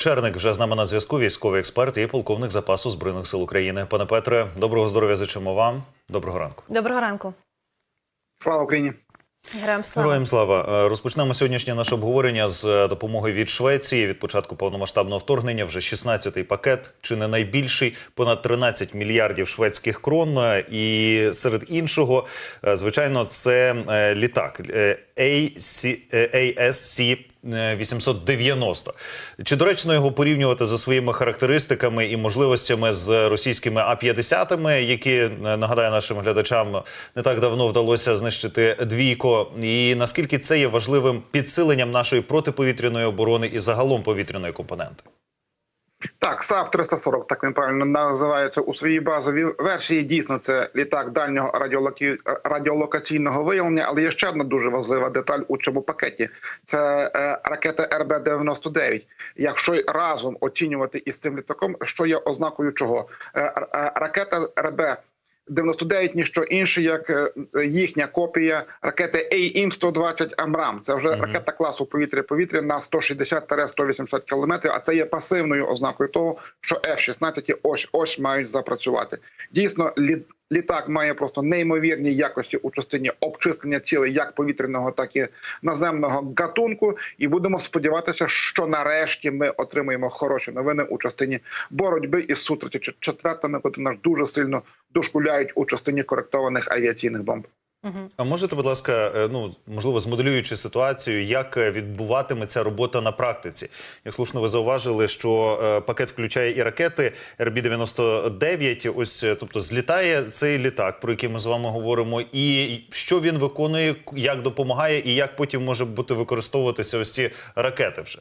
Черник вже з нами на зв'язку. Військовий експерт і полковник запасу збройних сил України. Пане Петре, доброго здоров'я зичимо вам. Доброго ранку. Доброго ранку. Слава Україні! Героям слава. Героям слава. Е, Розпочнемо сьогоднішнє наше обговорення з е, допомоги від Швеції. Від початку повномасштабного вторгнення вже 16-й пакет, чи не найбільший, понад 13 мільярдів шведських крон. Е, І серед іншого, звичайно, це літак ASC 890. Чи доречно його порівнювати за своїми характеристиками і можливостями з російськими А-50, які е, нагадаю нашим глядачам не так давно вдалося знищити двійко? І наскільки це є важливим підсиленням нашої протиповітряної оборони і загалом повітряної компоненти? Так, САП 340 так він правильно називається у своїй базовій версії. Дійсно, це літак дальнього радіолокі... радіолокаційного виявлення. Але є ще одна дуже важлива деталь у цьому пакеті: це е, ракета РБ 99 Якщо разом оцінювати із цим літаком, що є ознакою чого Е, е, ракета РБ 99 – ніщо інше, як е, їхня копія ракети AIM-120 Амрам. Це вже ракета класу повітря-повітря на 160-180 кілометрів. А це є пасивною ознакою того, що F-16 ось ось мають запрацювати. Дійсно, лі- літак має просто неймовірні якості у частині обчислення цілей як повітряного, так і наземного гатунку. І будемо сподіватися, що нарешті ми отримаємо хороші новини у частині боротьби із су 34 котрі нас дуже сильно дошкуляють у частині коректованих авіаційних бомб. А можете, будь ласка, е, ну можливо, змоделюючи ситуацію, як е, відбуватиметься робота на практиці? Як слушно ви зауважили, що е, пакет включає і ракети РБ-99, Ось, е, тобто, злітає цей літак, про який ми з вами говоримо, і що він виконує, як допомагає, і як потім може бути використовуватися ось ці ракети вже.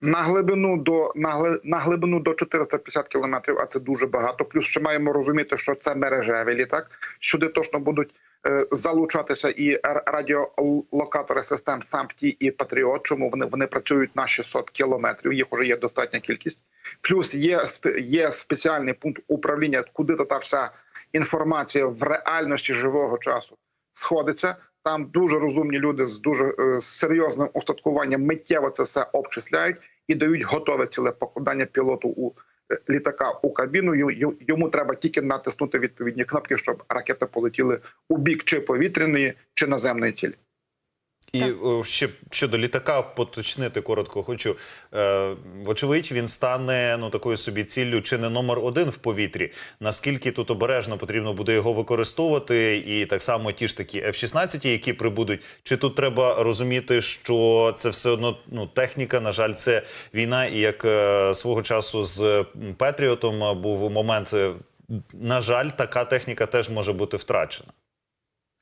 На глибину до на, на глибину до 450 кілометрів, а це дуже багато. Плюс ще маємо розуміти, що це мережевий літак. Сюди точно будуть е, залучатися і радіолокатори систем САМПТІ і Патріот. Чому вони вони працюють на 600 кілометрів? Їх вже є достатня кількість. Плюс є є спеціальний пункт управління, куди та вся інформація в реальності живого часу сходиться. Там дуже розумні люди з дуже е, серйозним устаткуванням миттєво це все обчисляють і дають готове ціле покладання пілоту у е, літака у кабіну. Йому треба тільки натиснути відповідні кнопки, щоб ракети полетіли у бік чи повітряної, чи наземної цілі. І ще щодо літака, поточнити коротко хочу. Е, вочевидь, він стане ну такою собі ціллю, чи не номер один в повітрі. Наскільки тут обережно потрібно буде його використовувати, і так само ті ж такі F-16, які прибудуть. Чи тут треба розуміти, що це все одно ну техніка? На жаль, це війна, і як е, свого часу з Петріотом був момент. е, На жаль, така техніка теж може бути втрачена.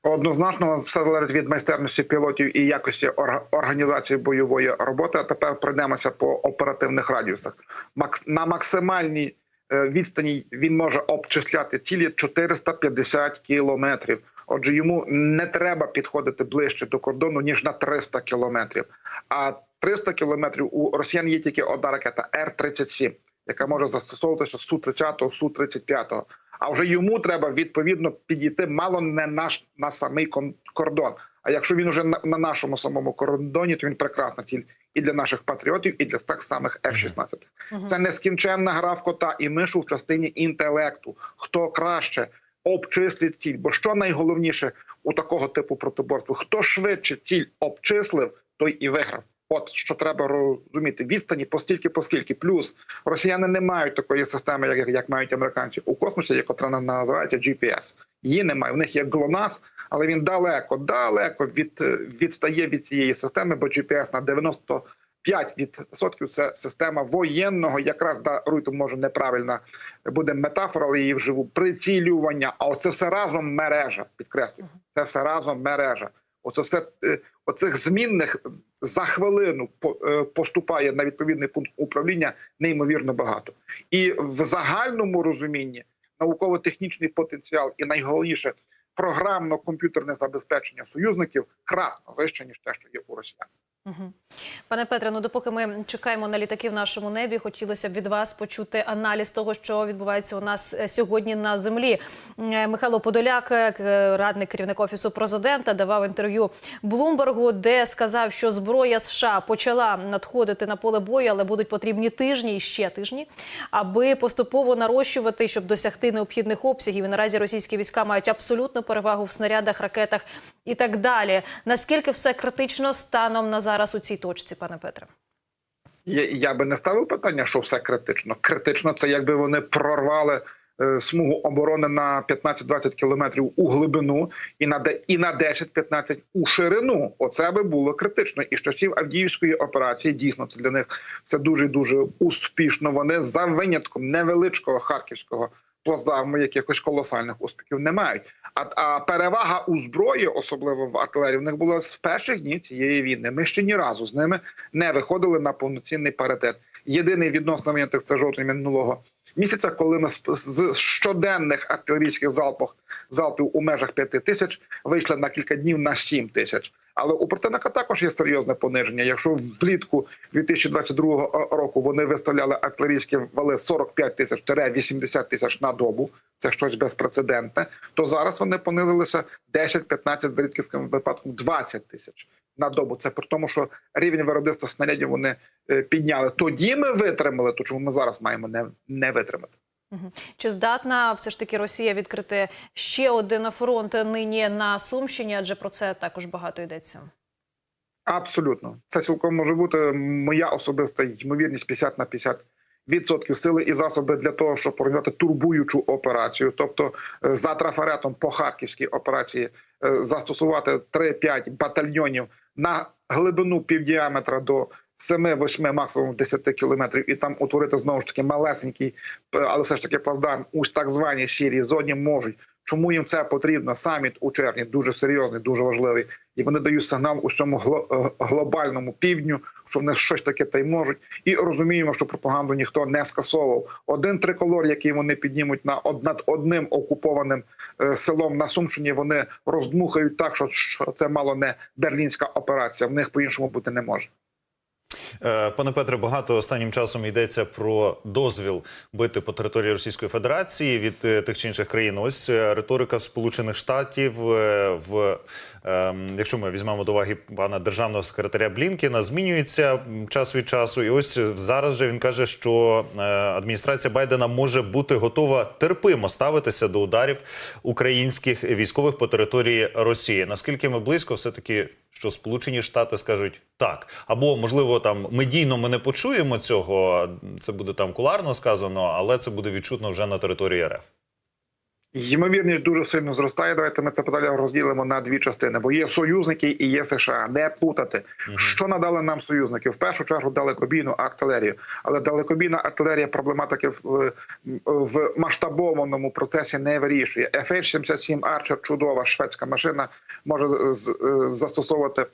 Однозначно все залежить від майстерності пілотів і якості організації бойової роботи. А тепер пройдемося по оперативних радіусах. На максимальній е, відстані він може обчисляти цілі 450 кілометрів. Отже, йому не треба підходити ближче до кордону ніж на 300 кілометрів. А 300 кілометрів у росіян є тільки одна ракета Р-37, яка може застосовуватися су 30 су 35 А вже йому треба відповідно підійти мало не наш на самий кордон. А якщо він уже на, на нашому самому кордоні, то він прекрасна ціль і для наших патріотів, і для так самих F-16. Це нескінченна гра в кота і мишу в частині інтелекту. Хто краще обчислить ціль? Бо що найголовніше у такого типу протиборства? Хто швидше ціль обчислив, той і виграв. От що треба розуміти, відстані постільки, поскільки. Плюс росіяни не мають такої системи, як, як мають американці у космосі, яка називається GPS. Її немає. У них є GLONASS, але він далеко, далеко від, відстає від цієї системи, бо GPS на 95% це система воєнного, якраз даруйте, може неправильна буде метафора, але її вживу прицілювання. А оце все разом мережа. Підкреслюю, це все разом мережа. Оце все е, оцих змінних за хвилину е, поступає на відповідний пункт управління неймовірно багато. І в загальному розумінні науково-технічний потенціал і найголовніше програмно-комп'ютерне забезпечення союзників кратно вище ніж те, що є у росіян. Пане Петре, ну допоки ми чекаємо на літаки в нашому небі, хотілося б від вас почути аналіз того, що відбувається у нас е, сьогодні на землі. Е, Михайло Подоляк, е, радник керівник офісу президента, давав інтерв'ю Блумбергу, де сказав, що зброя США почала надходити на поле бою, але будуть потрібні тижні і ще тижні, аби поступово нарощувати, щоб досягти необхідних обсягів. І наразі російські війська мають абсолютну перевагу в снарядах, ракетах і так далі. Наскільки все критично станом на зараз у цій точці, пане Петре? Я, я би не ставив питання, що все критично. Критично це якби вони прорвали е, смугу оборони на 15-20 кілометрів у глибину і на і на 10-15 у ширину. Оце би було критично. І з часів Авдіївської операції дійсно це для них все дуже дуже успішно. Вони за винятком невеличкого харківського плацдарму якихось колосальних успіхів не мають. А, а перевага у зброї, особливо в артилерії, в них була з перших днів цієї війни. Ми ще ні разу з ними не виходили на повноцінний паритет. Єдиний відносно виняток це жовтень минулого місяця, коли ми з- щоденних артилерійських залпах залпів у межах 5 тисяч вийшли на кілька днів на 7 тисяч. Але у противника також є серйозне пониження. Якщо влітку 2022 року вони виставляли артилерійські вали 45 тисяч 80 тисяч на добу, це щось безпрецедентне, то зараз вони понизилися 10-15, за рідкісним випадком 20 тисяч на добу. Це при тому, що рівень виробництва снарядів вони е, підняли. Тоді ми витримали, то чому ми зараз маємо не, не витримати. Чи здатна все ж таки Росія відкрити ще один фронт нині на Сумщині? Адже про це також багато йдеться. Абсолютно, це цілком може бути моя особиста ймовірність 50 на 50 відсотків сили і засоби для того, щоб організувати турбуючу операцію, тобто е, за трафаретом по харківській операції е, застосувати 3-5 батальйонів на глибину півдіаметра до 7-8, максимум 10 кілометрів, і там утворити знову ж таки малесенький, е, але все ж таки плацдарм у так званій сірій зоні можуть. Чому їм це потрібно? Саміт у червні дуже серйозний, дуже важливий, і вони дають сигнал усьому гло- е, глобальному півдню, що вони щось таке та й можуть. І розуміємо, що пропаганду ніхто не скасовував. Один триколор, який вони піднімуть на над одним окупованим е, селом на Сумщині, вони роздмухають так, що це мало не берлінська операція. В них по іншому бути не може. Е, Пане Петре, багато останнім часом йдеться про дозвіл бити по території Російської Федерації від е, тих чи інших країн. Ось е, риторика Сполучених Штатів в ем, якщо ми візьмемо до уваги пана державного секретаря Блінкіна, змінюється час від часу. І ось зараз же він каже, що адміністрація Байдена може бути готова терпимо ставитися до ударів українських військових по території Росії. Наскільки ми близько, все таки що Сполучені Штати скажуть так, або можливо там медійно ми не почуємо цього. Це буде там куларно сказано, але це буде відчутно вже на території РФ. Ймовірність дуже сильно зростає. Давайте ми це питання розділимо на дві частини, бо є союзники і є США. Не плутати, що надали нам союзники. В першу чергу далекобійну артилерію, але далекобійна артилерія проблематики в, в масштабованому процесі не вирішує. FH-77 Archer – чудова шведська машина, може е, застосовувати е,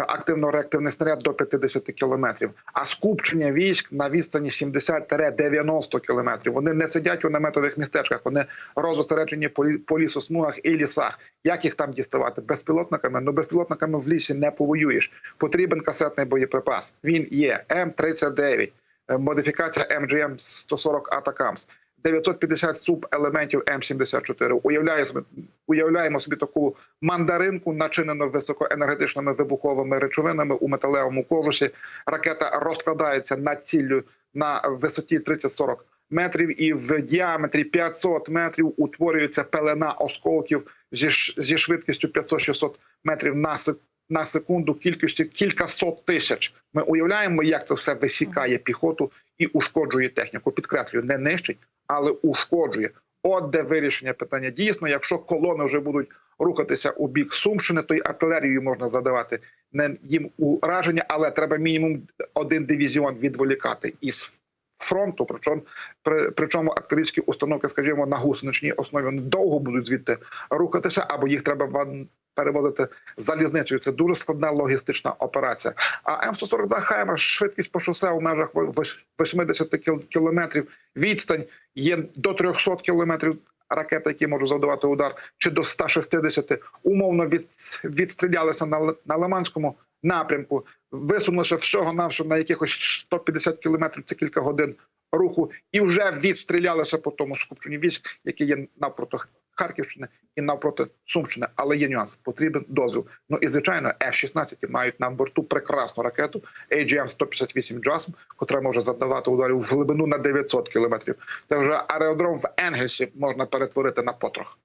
активно-реактивний снаряд до 50 кілометрів. А скупчення військ на відстані 70-90 кілометрів. Вони не сидять у наметових містечках, вони розосереджені по, лі- по лісосмугах і лісах. Як їх там діставати? Безпілотниками? Ну безпілотниками в лісі не повоюєш. Потрібен касетний боєприпас. Він є М39, е, модифікація MGM 140 Атакамс. 950 субелементів М74. Уявляє уявляємо собі таку мандаринку, начинену високоенергетичними вибуховими речовинами у металевому кожусі. Ракета розкладається над ціллю на висоті 30-40 метрів, і в діаметрі 500 метрів утворюється пелена осколків зі, швидкістю 500-600 метрів на сек- на секунду, кількістю кілька сот тисяч. Ми уявляємо, як це все висікає піхоту і ушкоджує техніку. Підкреслюю, не нищить, але ушкоджує. От де вирішення питання. Дійсно, якщо колони вже будуть рухатися у бік Сумщини, то й артилерією можна задавати не їм ураження, але треба мінімум один дивізіон відволікати із фронту. Причому при, причому артилерійські установки, скажімо, на гусеничній основі довго будуть звідти рухатися, або їх треба перевозити залізницею. Це дуже складна логістична операція. А М142 Хаймер швидкість по шосе у межах вось- 80 кілометрів. Відстань є до 300 кілометрів. Ракети, які можуть завдавати удар, чи до 160, умовно від, відстрілялися на, на Лиманському напрямку. Висунулися всього навшого на якихось 150 кілометрів, це кілька годин руху, і вже відстрілялися по тому скупченню військ, які є навпроти Харківщини і навпроти Сумщини. Але є нюанс, потрібен дозвіл. Ну і звичайно, F-16 мають на борту прекрасну ракету AGM-158 JASM, котра може завдавати ударів в глибину на 900 кілометрів. Це вже аеродром в Енгельсі можна перетворити на потрох.